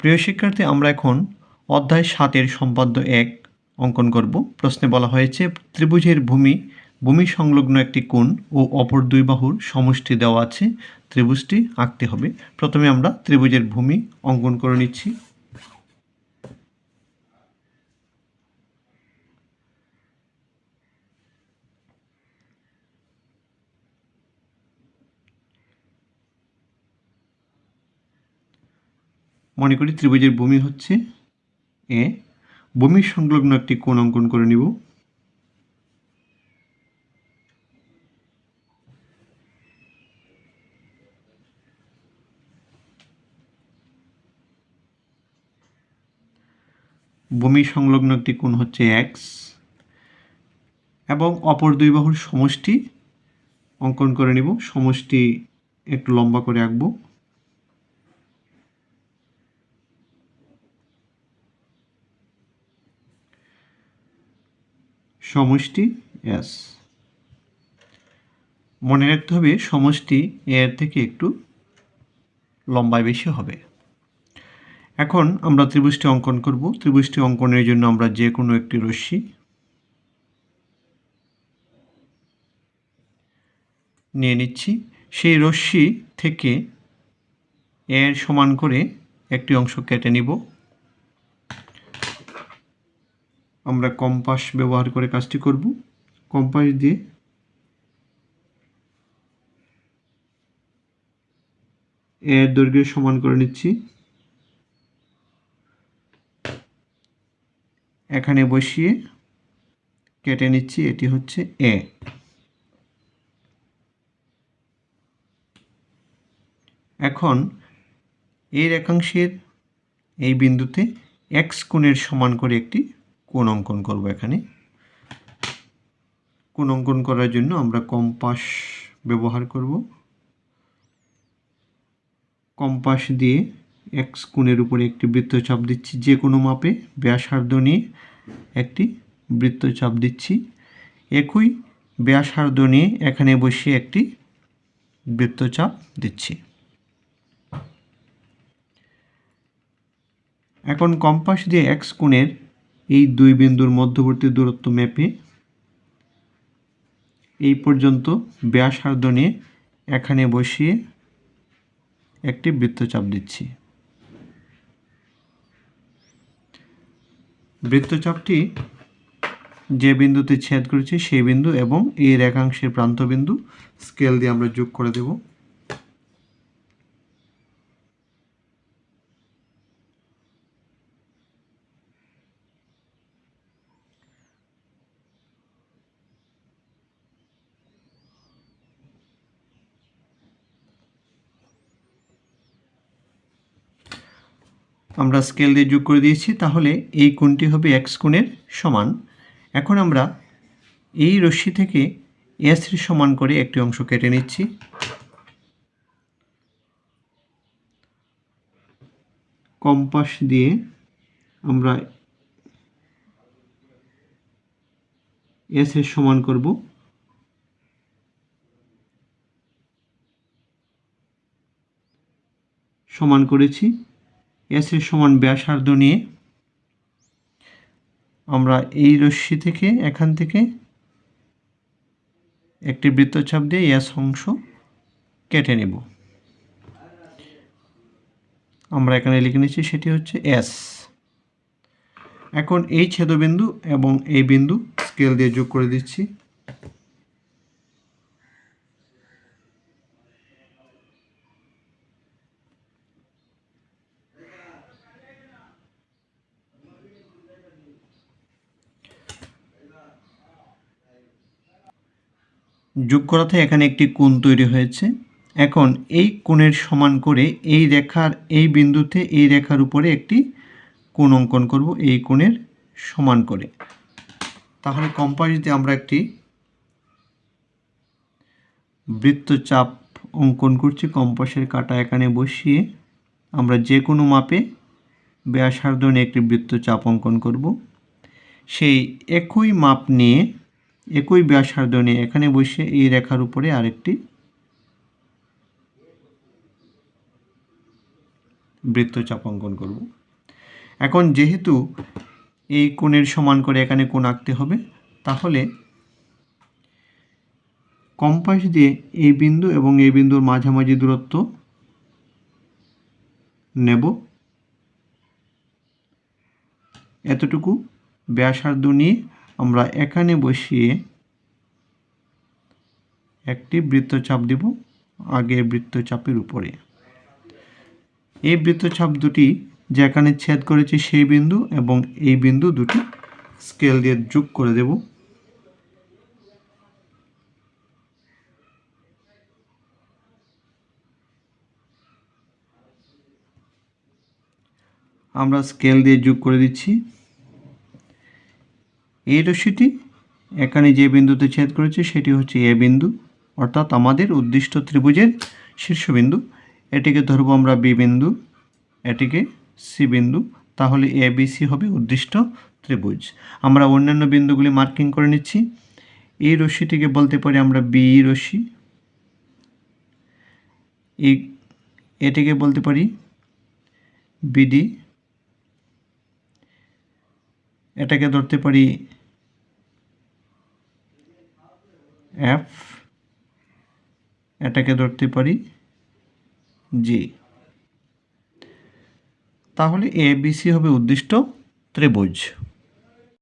প্রিয় শিক্ষার্থী, আমরা এখন অধ্যায় সাতের সম্পাদ্য এক অঙ্কন করব। প্রশ্নে বলা হয়েছে, ত্রিভুজের ভূমি ভূমি সংলগ্ন একটি কোণ ও অপর দুই বাহুর সমষ্টি দেওয়া আছে। ত্রিভুজটি আঁকতে হবে। প্রথমে আমরা ত্রিভুজের ভূমি অঙ্কন করে নিচ্ছি। মনে করি ত্রিভুজের ভূমি হচ্ছে এ। ভূমির সংলগ্ন একটি কোণ অঙ্কন করে নিব। ভূমি সংলগ্ন একটি কোণ হচ্ছে এক্স এবং অপর দুই বাহুর সমষ্টি অঙ্কন করে নিব। সমষ্টি একটু লম্বা করে আঁকবো। সমষ্টি এস। মনে রাখতে হবে, সমষ্টি এর থেকে একটু লম্বায় বেশি হবে। এখন আমরা ত্রিভুজটি অঙ্কন করব। ত্রিভুজটি অঙ্কনের জন্য আমরা যে কোনো একটি রশ্মি নিয়ে নিচ্ছি। সেই রশ্মি থেকে এর সমান করে একটি অংশ কেটে নিব। আমরা কম্পাস ব্যবহার করে কাজটি করব। কম্পাস দিয়ে এর দৈর্ঘ্য সমান করে নিচ্ছি। এখানে বসিয়ে কেটে নিচ্ছি, এটি হচ্ছে এ। এখন এই রেখাংশের এই বিন্দুতে এক্স কোণের সমান করে একটি কোণ অঙ্কন করব এখানে। কোণ অঙ্কন করার জন্য আমরা কম্পাস ব্যবহার করব। কম্পাস দিয়ে এক্স কোণের উপরে একটি বৃত্তচাপ দিচ্ছি, যে কোনো মাপে ব্যাসার্ধ নিয়ে একটি বৃত্তচাপ দিচ্ছি। একই ব্যাসার্ধ নিয়ে এখানে বসিয়ে একটি বৃত্তচাপ দিচ্ছি। এখন কম্পাস দিয়ে এক্স কোণের এই দুই বিন্দুর মধ্যবর্তী দূরত্ব মেপে এই পর্যন্ত ব্যাসার্ধ নিয়ে এখানে বসিয়ে একটি বৃত্তচাপ দিচ্ছি। বৃত্তচাপটি যে বিন্দুতে ছেদ করেছি সেই বিন্দু এবং এই রেখাংশের প্রান্ত বিন্দু স্কেল দিয়ে আমরা যোগ করে দেবো। আমরা স্কেল দিয়ে যোগ করে দিয়েছি, তাহলে এই কোণটি হবে এক্স কোণের সমান। এখন আমরা এই রশ্মি থেকে এস সমান করে একটি অংশ কেটে নিচ্ছি। কম্পাস দিয়ে আমরা এস এর সমান করব। সমান করেছি। এস সমান ব্যাসার্ধ নিয়ে আমরা এই রশ্মি থেকে এখান থেকে একটি বৃত্তচাপ দিয়ে এস অংশ কেটে নেব। আমরা এখানে লিখে নিচ্ছি সেটি হচ্ছে এস এখন এই ছেদবিন্দু এবং এই বিন্দু স্কেল দিয়ে যোগ করে দিচ্ছি। যোগ করাতে এখানে একটি কোণ তৈরি হয়েছে। এখন এই কোণের সমান করে এই রেখার এই বিন্দুতে এই রেখার উপরে একটি কোণ অঙ্কন করব এই কোণের সমান করে। তাহলে কম্পাস দিয়ে আমরা একটি বৃত্তচাপ অঙ্কন করছি। কম্পাসের কাটা এখানে বসিয়ে আমরা যে কোনো মাপে ব্যাসার্ধ নিয়ে একটি বৃত্তচাপ অঙ্কন করব। সেই একই মাপ নিয়ে একই ব্যাসার্ধ নিয়ে এখানে বসে এই রেখার উপরে আরেকটি বৃত্তচাপ অঙ্কন করব। এখন যেহেতু এই কোণের সমান করে এখানে কোণ আঁকতে হবে, তাহলে কম্পাস দিয়ে এই বিন্দু এবং এই বিন্দুর মাঝামাঝি দূরত্ব নেব। এতটুকু ব্যাসার্ধ নিয়ে আমরা এখানে বসিয়ে একটি বৃত্তচাপ দেব আগের বৃত্তচাপের উপরে। এই বৃত্তচাপ দুটি যেখানে ছেদ করেছে সেই বিন্দু এবং এই বিন্দু দুটি স্কেল দিয়ে যোগ করে দেব। আমরা স্কেল দিয়ে যোগ করে দিচ্ছি। এই রশ্মিটি এখানে যে বিন্দুতে ছেদ করেছে সেটি হচ্ছে এ বিন্দু, অর্থাৎ আমাদের উদ্দিষ্ট ত্রিভুজের শীর্ষবিন্দু। এটিকে ধরবো আমরা বি বিন্দু, এটিকে সি বিন্দু, তাহলে এ বি সি হবে উদ্দিষ্ট ত্রিভুজ। আমরা অন্যান্য বিন্দুগুলি মার্কিং করে নিচ্ছি। এই রশ্মিটিকে বলতে পারি আমরা বি রশ্মি এই এটিকে বলতে পারি বিডি এটাকে ধরতে পারি এফ এটাকে ধরতে পারি জি। তাহলে এ বি সি হবে উদ্দিষ্ট ত্রিভুজ।